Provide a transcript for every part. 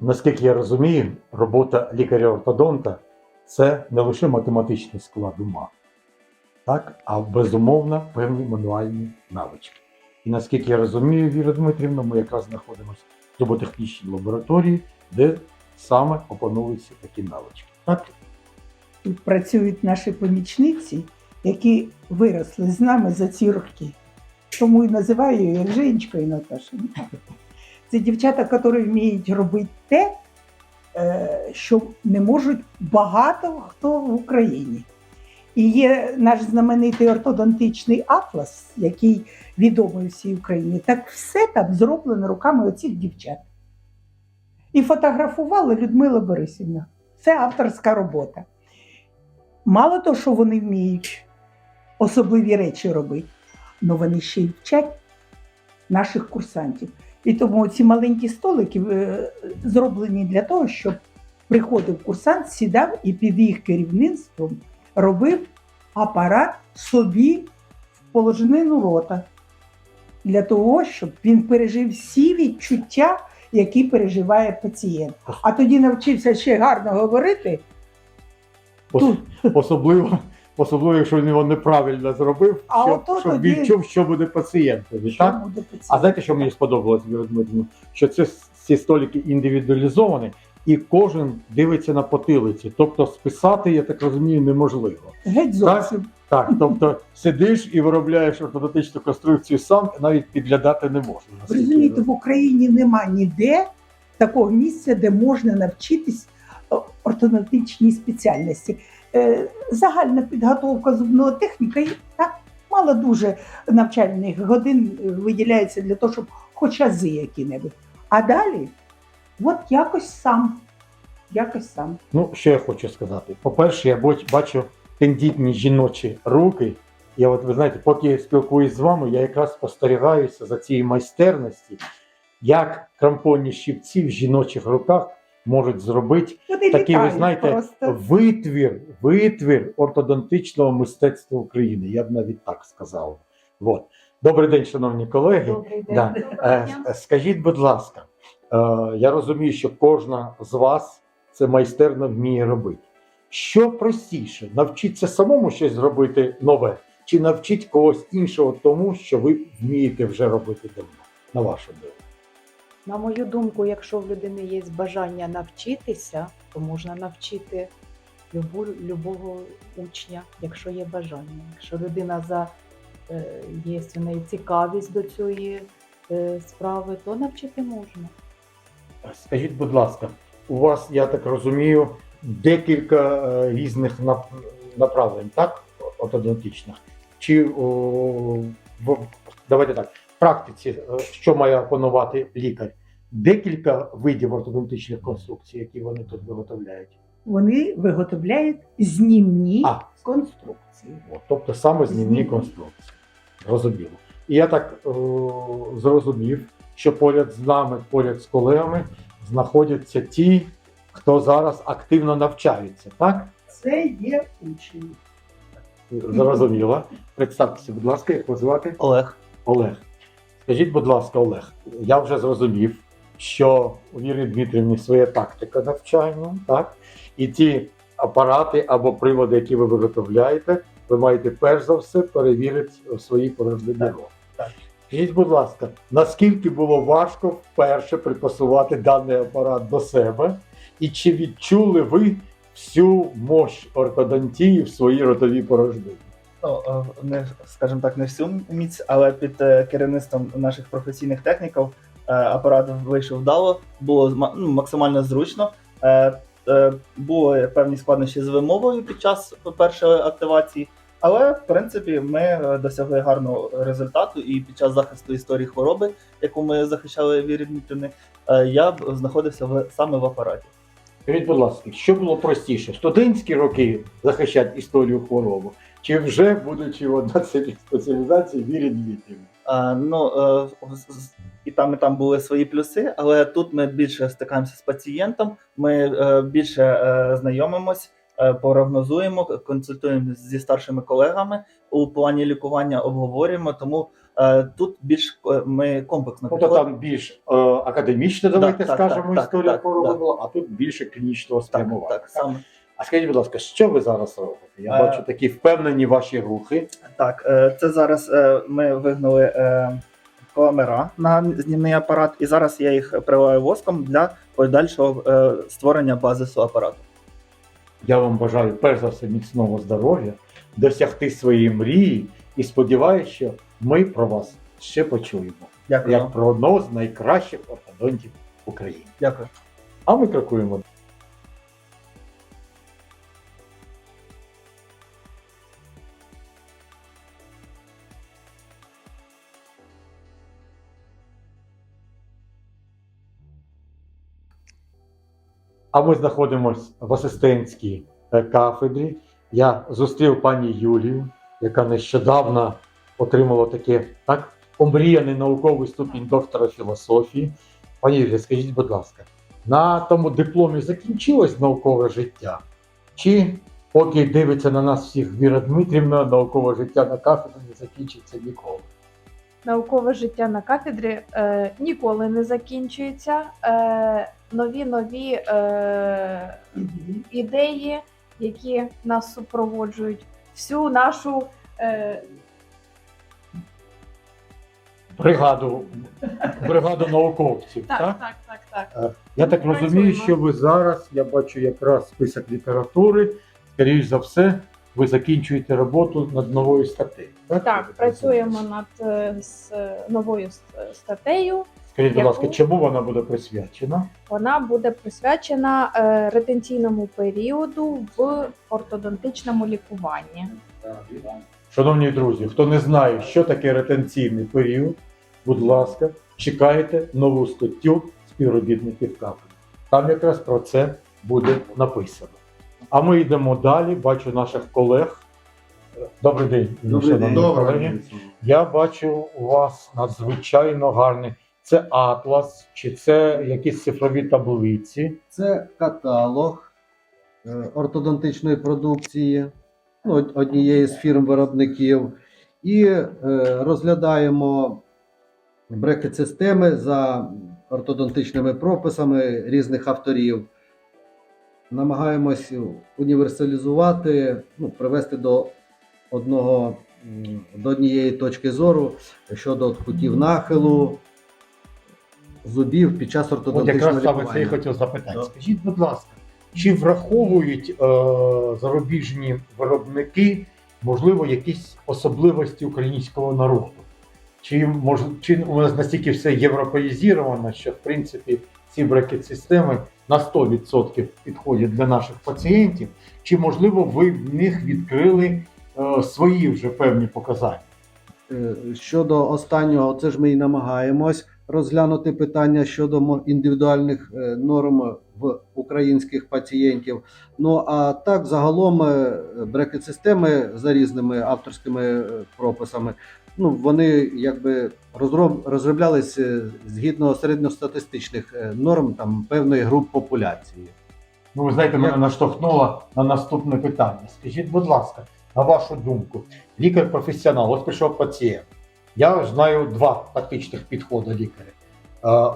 наскільки я розумію, робота лікаря-ортодонта це не лише математичний склад ума, так, а безумовно певні мануальні навички. І наскільки я розумію, Віра Дмитрівна, ми якраз знаходимося в зуботехнічній лабораторії, де саме опановуються такі навички. Так? Тут працюють наші помічниці, які виросли з нами за ці роки. Тому і називаю їх Женечка і Наташа. Це дівчата, які вміють робити те, е, що не можуть багато хто в Україні. І є наш знаменитий ортодонтичний атлас, який відомий всій Україні. Так все там зроблено руками оцих дівчат. І фотографувала Людмила Борисівна. Це авторська робота. Мало того, що вони вміють особливі речі робити, але вони ще й вчать наших курсантів. І тому ці маленькі столики е, зроблені для того, щоб приходив курсант, сідав і під їх керівництвом робив апарат собі в положенину рота. Для того, щоб він пережив всі відчуття, які переживає пацієнт. А тоді навчився ще гарно говорити. Тут. Особливо, особливо, якщо він його неправильно зробив, А щоб, ото щоб тоді- відчув, що буде пацієнтові. Що Так? буде пацієнт. А знаєте, що мені сподобалось, Дмитрівна? Що це, ці столики індивідуалізовані, і кожен дивиться на потилиці. Тобто списати, я так розумію, неможливо. Геть зовсім. Так, тобто сидиш і виробляєш ортодонтичну конструкцію сам, навіть підглядати не можна. Наскільки я Розумієте, в Україні нема ніде такого місця, де можна навчитись е, ортодонтичній спеціальності. Е, Загальна підготовка зубного техніка так мало дуже навчальних годин виділяється для того, щоб хоч ази які-небудь. А далі, от якось сам. Якось сам. Ну, що я хочу сказати. По-перше, я бачу тендітні жіночі руки. І от ви знаєте, поки я спілкуюсь з вами, я якраз спостерігаюся за цією майстерності, як крампонні щипці в жіночих руках можуть зробити Вони такий, ви знаєте, просто. витвір, витвір ортодонтичного мистецтва України. Я б навіть так сказав. От. Добрий день, шановні колеги. Добрий день. Да. Е, е, Скажіть, будь ласка, е, я розумію, що кожна з вас це майстерно вміє робити. Що простіше, навчитися самому щось зробити нове, чи навчити когось іншого тому, що ви вмієте вже робити давно, на вашу думку? На мою думку, якщо в людини є бажання навчитися, то можна навчити любу, любого учня, якщо є бажання. Якщо людина за е, є у неї цікавість до цієї е, справи, то навчити можна. Скажіть, будь ласка, у вас, я так розумію, декілька е, різних нап- направлень, так? Ортодонтичних. Чи о, давайте так, в практиці, що має опанувати лікар? Декілька видів ортодонтичних конструкцій, які вони тут виготовляють. Вони виготовляють знімні А. конструкції. От, тобто саме знімні Знімні. конструкції. Зрозуміло. І я так е, зрозумів, що поряд з нами, поряд з колегами, знаходяться ті, хто зараз активно навчається, так? Це є учні. Зрозуміло. Представтеся, будь ласка, як вас звати? Олег. Олег. Скажіть, будь ласка, Олег, я вже зрозумів, що у Вірі Дмитрівні своя тактика навчання, так? І ті апарати або прилади, які ви виготовляєте, ви маєте перш за все перевірити порожнині Так, роботи. так. Скажіть, будь ласка, наскільки було важко вперше припасувати даний апарат до себе, і чи відчули ви всю мощь ортодонтії в своїй ротовій порожнині? Ну, е, не скажімо так, не всю міць, але під е, керівництвом наших професійних техніків апарат вийшов вдало, було ну, максимально зручно. Е, е, Були певні складнощі з вимовою під час першої активації, але в принципі ми е, досягли гарного результату. І під час захисту історії хвороби, яку ми захищали Вірі Дмитрівни, е, я б знаходився в, саме в апараті. Скажіть, будь ласка, що було простіше? Студентські роки захищати історію хвороби, чи вже будучи в одній спеціалізації Вірі Дмитрівні? Ну, е, і там, і там були свої плюси, але тут ми більше стикаємося з пацієнтом, ми е, більше е, знайомимось, прогнозуємо, консультуємо зі старшими колегами, у плані лікування обговорюємо, тому тут більш ми комплексно Тобто там більш е, академічно, давайте так, скажемо, так, історія так, хворого так. була, а тут більше клінічного Так, спрямування. так, саме. А скажіть, будь ласка, що ви зараз робите? Я Е, бачу такі впевнені ваші рухи. Так, е, це зараз е, ми вигнали е, коламера на знімний апарат, і зараз я їх приливаю воском для подальшого створення базису апарату. Я вам бажаю перш за все міцного здоров'я, досягти своєї мрії і сподіваюся, що ми про вас ще почуємо Дякую. як про одного з найкращих ортодонтів України. Дякую. А ми крокуємо. А ми знаходимося в асистентській е, кафедрі. Я зустрів пані Юлію, яка нещодавно отримала таке так омріяний науковий ступінь доктора філософії. Пані Юлія, скажіть, будь ласка, на тому дипломі закінчилось наукове життя? Чи поки дивиться на нас всіх Віра Дмитрівна, наукове життя на кафедрі не закінчиться ніколи? Наукове життя на кафедрі е, ніколи не закінчується. Е, нові нові е, ідеї, які нас супроводжують, всю нашу е, Бригаду, бригаду науковців, так? так, так, так, так. Е, Я так розумію, що ви зараз, я бачу якраз список літератури, скоріш за все, ви закінчуєте роботу над новою статтею. Так, Так, працюємо над е, з е, новою с- статтею. Скажіть, будь ласка, чому вона буде присвячена? Вона буде присвячена е, ретенційному періоду в ортодонтичному лікуванні. Шановні друзі, хто не знає, що таке ретенційний період, будь ласка, чекайте нову статтю співробітників кафедри. Там якраз про це буде написано. А ми йдемо далі. Бачу наших колег. Добрий день, шановні колеги. Я бачу у вас надзвичайно гарний. Це атлас, чи це якісь цифрові таблиці. Це каталог е, ортодонтичної продукції ну, однієї з фірм-виробників, і е, розглядаємо брекет-системи за ортодонтичними прописами різних авторів. Намагаємось універсалізувати, ну, привести до одного до однієї точки зору щодо кутів нахилу, зубів під час От ортодонтичного якраз саме це і хотів запитати. Скажіть, будь ласка, чи враховують е, зарубіжні виробники, можливо, якісь особливості українського народу? Чи, мож, чи у нас настільки все європеїзовано, що в принципі ці брекет-системи на 100% підходять для наших пацієнтів? Чи можливо ви в них відкрили е, свої вже певні показання? Е, Щодо останнього, це ж ми і намагаємось розглянути питання щодо індивідуальних е, норм в українських пацієнтів. Ну а так, загалом, е, брекет-системи за різними авторськими прописами, ну вони якби розроб, розроблялись е, згідно середньостатистичних е, норм там певної груп популяції. Ну, ви знаєте, мене наштовхнуло на наступне питання. Скажіть, будь ласка, на вашу думку, лікар-професіонал, ось прийшов пацієнт. Я знаю два тактичних підходи лікаря.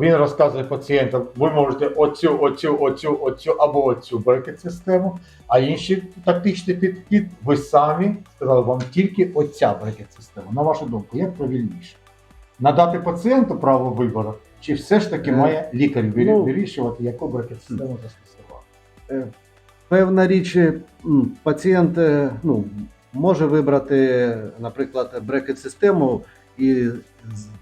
Він розказує пацієнтам, ви можете оцю, оцю, оцю, оцю або оцю брекет-систему, а інший тактичний підхід, ви самі сказали вам тільки оця брекет-система. На вашу думку, як правильніше? Надати пацієнту право вибору, чи все ж таки Е, має лікар ну, вирішувати, яку брекет-систему застосувати? Е, Певна річ, е, пацієнт ну, може вибрати, наприклад, брекет-систему і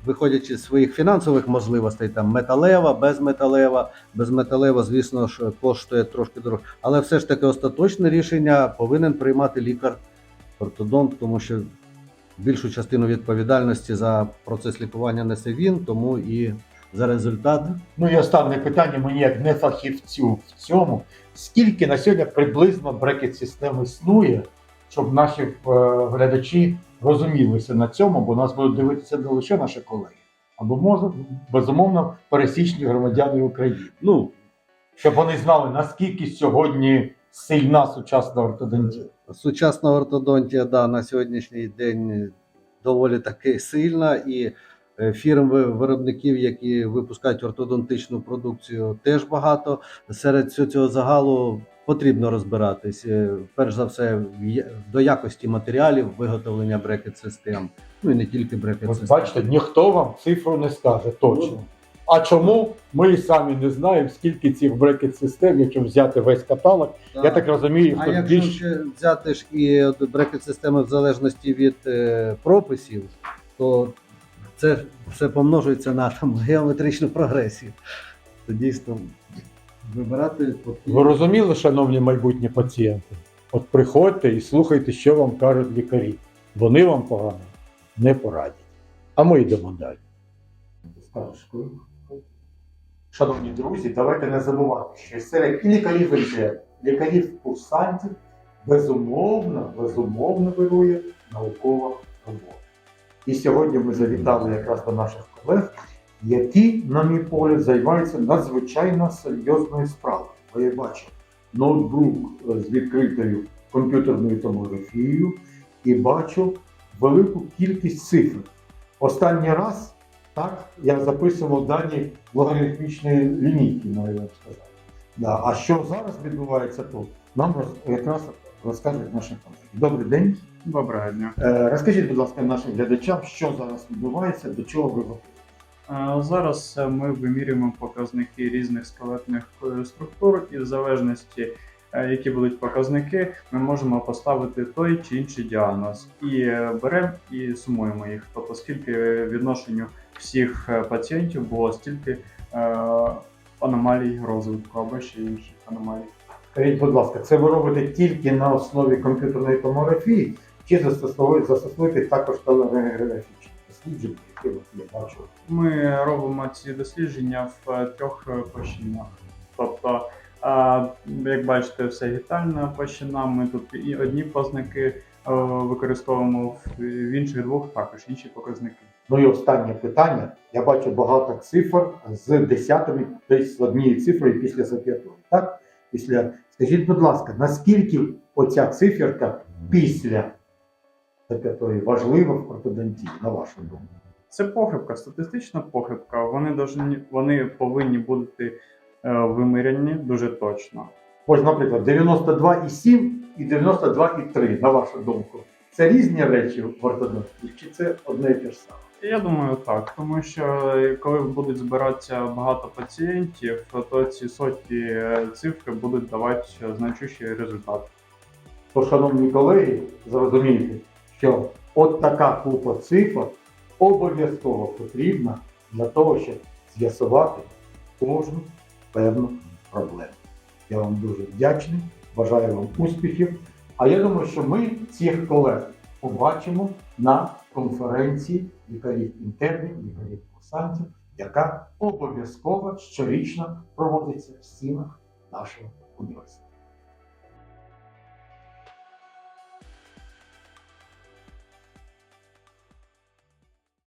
виходячи з своїх фінансових можливостей, там металева, безметалева, безметалева, звісно ж, коштує трошки дорого. Але все ж таки остаточне рішення повинен приймати лікар-ортодонт, тому що більшу частину відповідальності за процес лікування несе він, тому і за результат Ну і останнє питання мені як не фахівцю в цьому. Скільки на сьогодні приблизно брекет-систем існує, щоб наші е, глядачі розумілися на цьому, бо нас будуть дивитися не лише наші колеги, або може, безумовно, пересічні громадяни України. ну, Щоб вони знали, наскільки сьогодні сильна сучасна ортодонтія? Сучасна ортодонтія да, на сьогоднішній день доволі таки сильна, і е, фірм виробників, які випускають ортодонтичну продукцію, теж багато. Серед цього загалу потрібно розбиратись. е, Перш за все, до якості матеріалів виготовлення брекет-систем. Ну і не тільки брекет-систем. бачите, ніхто вам цифру не скаже точно. А чому? Ми і самі не знаємо, скільки цих брекет-систем, якщо взяти весь каталог. Я так розумію, А що якщо більш взяти ж і брекет-системи в залежності від е, прописів, то це все помножується на там, геометричну прогресію. То дійсно вибирати ви розуміли, шановні майбутні пацієнти? От приходьте і слухайте, що вам кажуть лікарі. Вони вам погано не порадять. А ми йдемо далі. Шановні друзі, давайте не забувати, що серед і лікарів інтерн, лікарів курсантів безумовно, безумовно вирує наукова робота. І сьогодні ми завітали якраз до наших колег, які, на мій погляд, займаються надзвичайно серйозною справою. Бо я бачу ноутбук е, з відкритою комп'ютерною томографією і бачу велику кількість цифр. Останній раз так, я записував дані логарифмічної лінійки, маю вам сказати. Да. А що зараз відбувається тут, нам роз- якраз розкажуть наші колеги. Добрий день. Доброго дня. Е, Розкажіть, будь ласка, нашим глядачам, що зараз відбувається, до чого ви готові. Зараз е, ми вимірюємо показники різних скелетних е, структур, і в залежності, е, які будуть показники, ми можемо поставити той чи інший діагноз. І беремо і сумуємо їх. Тобто, скільки відношенню всіх пацієнтів було стільки аномалій розвитку або ще інших аномалій. Скажіть, будь ласка, це ви робите тільки на основі комп'ютерної томографії, чи застосовуєте, також телеграфічні дослідження, от я бачу? Ми робимо ці дослідження в е, трьох е, площинах. Тобто, як бачите, все гітальна площина. Ми тут і одні показники е, використовуємо в інших двох також інші показники. Ну і останнє питання. Я бачу багато цифр з десятими, десь однією цифрою після зап'ятої. Так? Після... Скажіть, будь ласка, наскільки оця циферка після зап'ятої важлива в ортодонтії, на вашу думку? Це похибка, статистична похибка. Вони должні, вони повинні бути е, виміряні дуже точно. Ось, наприклад, 92,7 і 92,3, на вашу думку. Це різні речі в ортодонтії, чи це одне і те ж саме? Я думаю, так, тому що е, коли будуть збиратися багато пацієнтів, то ці сотні е, цифри будуть давати значущий результат. То, шановні колеги, зрозумійте, що от така купа цифр обов'язково потрібна для того, щоб з'ясувати кожну певну проблему. Я вам дуже вдячний, бажаю вам успіхів. А я думаю, що ми цих колег побачимо на конференції лікарів інтернів, лікарів курсантів, яка обов'язково щорічно проводиться в стінах нашого університету.